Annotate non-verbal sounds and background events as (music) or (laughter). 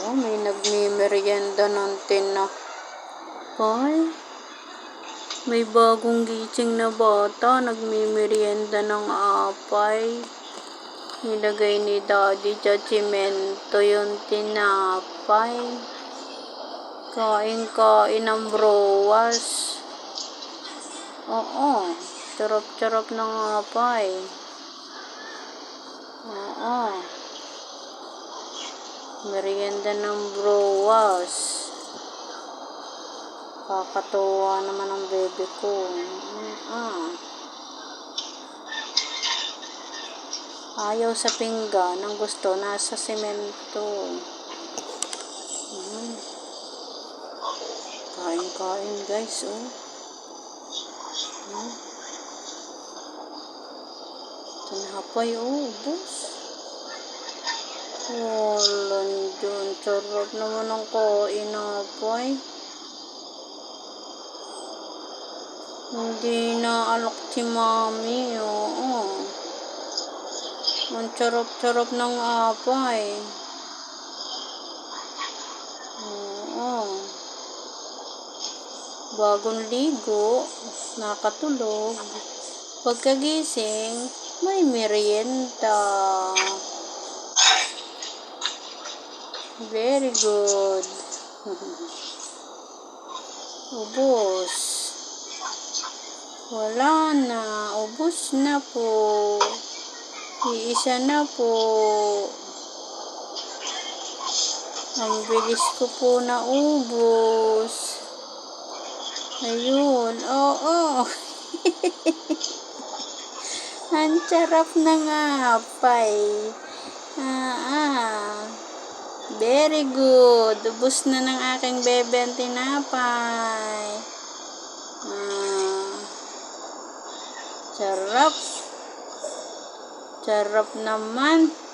Oh, may nagmimerienda ng tinapay. May bagong gising na bata, nagmimerienda ng apay. Nilagay ni daddy sa tsimento yung tinapay. Kain-kain ng browas. Oo, charap-charap ng apay. Oo. Merienda ng browas. Kakatuwa naman ang bebe ko. Ah. Ayaw sa pinggan. Ang gusto, nasa semento. Mm. Kain-kain guys, oh. Mm. Tinapay, oh, ubos. Wala dyan. Sarap naman ang kainapay. Hindi na alok si mami, oo. Ang charap-charap ng apay. Oo. Bagong ligo, nakatulog. Pagkagising, may merienda. Very good. (laughs) Ubus. Wala na. Ubus na po. Iisa na po. Ang bilis ko po na ubos. Ayun. Oo. (laughs) Ang sarap ng apay. Ah, ah. Very good. Ubus na ng aking bebe ang tinapay. Ah. Sarap. Sarap naman.